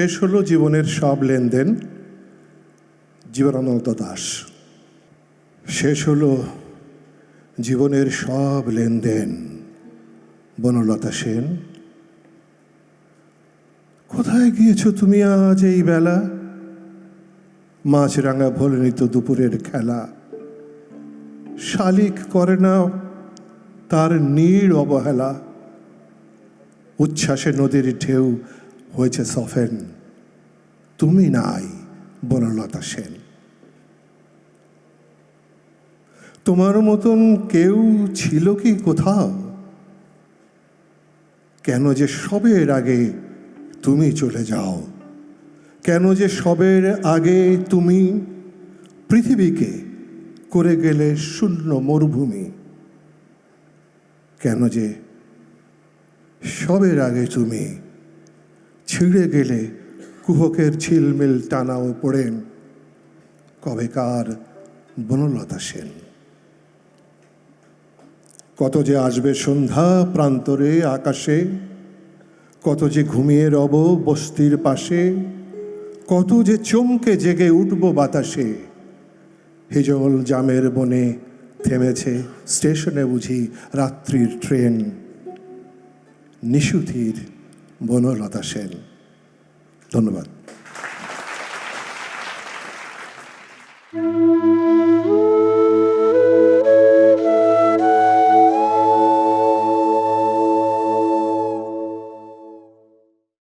শেষ হলো জীবনের সব লেনদেন। জীবনানন্দ দাস। শেষ হলো জীবনের সব লেনদেন। বনলতা সেন। কোথায় গিয়েছো তুমি আজ এই বেলা? মাছরাঙা ভোলেনি তো দুপুরের খেলা। শালিক করে না তার নীড় অবহেলা। উচ্ছ্বাসে নদীর ঢেউ হয়েছে সফেন তুমি নাই বনলতা সেন। তোমার মতন কেউ ছিল কি কোথাও? কেন যে সবের আগে তুমি চলে যাও? কেন যে সবের আগে তুমি পৃথিবীকে করে গেলে শূন্য মরুভূমি? কেন যে সবের আগে তুমি ছিঁড়ে গেলে কুহকের ছিলমিল টানাও পড়েন কবেকার বনলতা সেন। কত যে আসবে সন্ধ্যা প্রান্তরে আকাশে, কত যে ঘুমিয়ে রব বস্তির পাশে, কত যে চমকে জেগে উঠব বাতাসে, হিজল জামের বনে থেমেছে স্টেশনে বুঝি রাত্রির ট্রেন। নিশুতির বনলতা সেন। ধন্যবাদ।